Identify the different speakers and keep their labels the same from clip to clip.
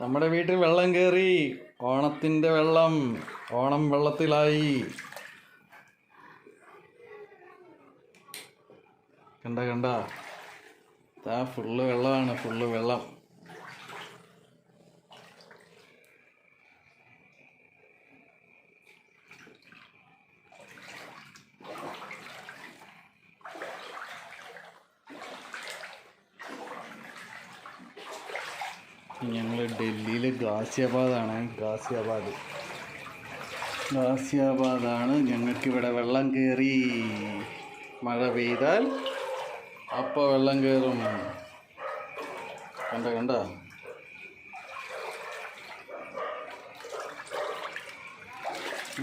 Speaker 1: നമ്മുടെ വീട്ടിൽ വെള്ളം കയറി ഓണത്തിന്റെ വെള്ളം ഓണം വെള്ളത്തിലായി. കണ്ട കണ്ട. ഫുള്ള് വെള്ളമാണ് ഫുള്ള് വെള്ളം. ഞങ്ങൾ ഡൽഹിയിൽ ഗാസിയാബാദാണ്. ഗാസിയാബാദ്. ഗാസിയാബാദാണ്. ഞങ്ങൾക്കിവിടെ വെള്ളം കയറി മഴ പെയ്താൽ അപ്പോൾ വെള്ളം കയറും കണ്ട കണ്ട?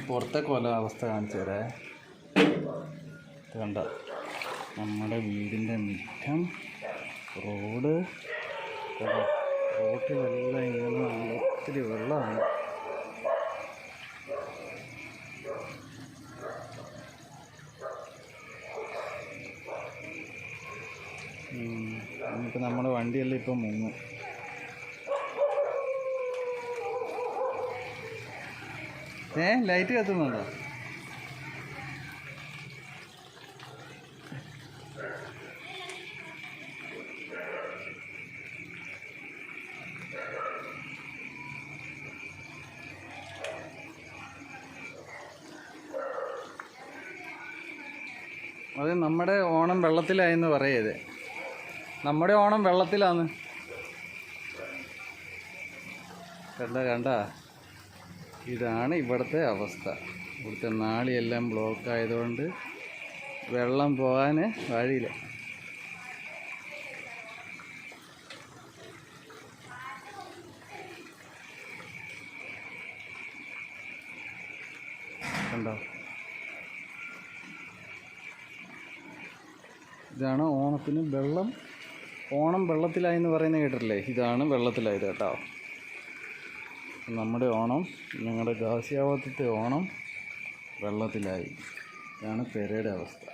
Speaker 1: പുറത്തെ കൊല അവസ്ഥ കാണിച്ചു തരേ. കണ്ട നമ്മുടെ വീടിന്റെ മുറ്റം റോഡ്? റോട്ടിലെല്ലാം ഇങ്ങനെ ഒത്തിരി വെള്ളമാണ്. നമുക്ക് നമ്മുടെ വണ്ടിയെല്ലാം ഇപ്പം മുങ്ങും. ഏ ലൈറ്റ് കത്തുന്നുണ്ടോ? അത് നമ്മുടെ ഓണം വെള്ളത്തിലായെന്ന് പറയരുത്. നമ്മുടെ ഓണം വെള്ളത്തിലാന്ന്. കണ്ട കണ്ട? ഇതാണ് ഇവിടുത്തെ അവസ്ഥ. ഇവിടുത്തെ നാളിയെല്ലാം ബ്ലോക്ക് ആയതുകൊണ്ട് വെള്ളം പോകാൻ വഴിയില്ല. കണ്ടോ? ഇതാണ് ഓണത്തിന് വെള്ളം ഓണം വെള്ളത്തിലായി എന്ന് പറയുന്നത് കേട്ടിട്ടില്ലേ? ഇതാണ് വെള്ളത്തിലായത് കേട്ടോ. നമ്മുടെ ഓണം ഞങ്ങളുടെ ഗാസിയാവാത്തത്തെ ഓണം വെള്ളത്തിലായി. ഇതാണ് പെരയുടെ അവസ്ഥ.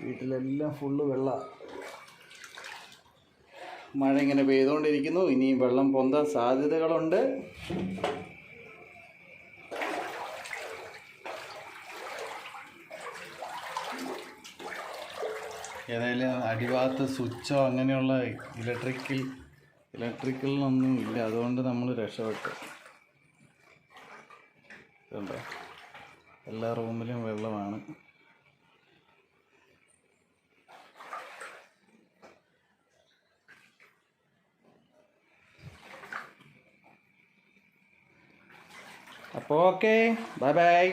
Speaker 1: വീട്ടിലെല്ലാം ഫുള്ള് വെള്ള. മഴ ഇങ്ങനെ പെയ്തുകൊണ്ടിരിക്കുന്നു. ഇനിയും വെള്ളം പൊന്താൻ സാധ്യതകളുണ്ട്. ഏതായാലും അടിഭാഗത്ത് സ്വിച്ചോ അങ്ങനെയുള്ള ഇലക്ട്രിക്കൽ ഇലക്ട്രിക്കലിനൊന്നും ഇല്ല. അതുകൊണ്ട് നമ്മൾ രക്ഷപ്പെട്ടു. കണ്ടോ എല്ലാ റൂമിലും വെള്ളമാണ്. അപ്പോൾ ഓക്കെ. Bye bye.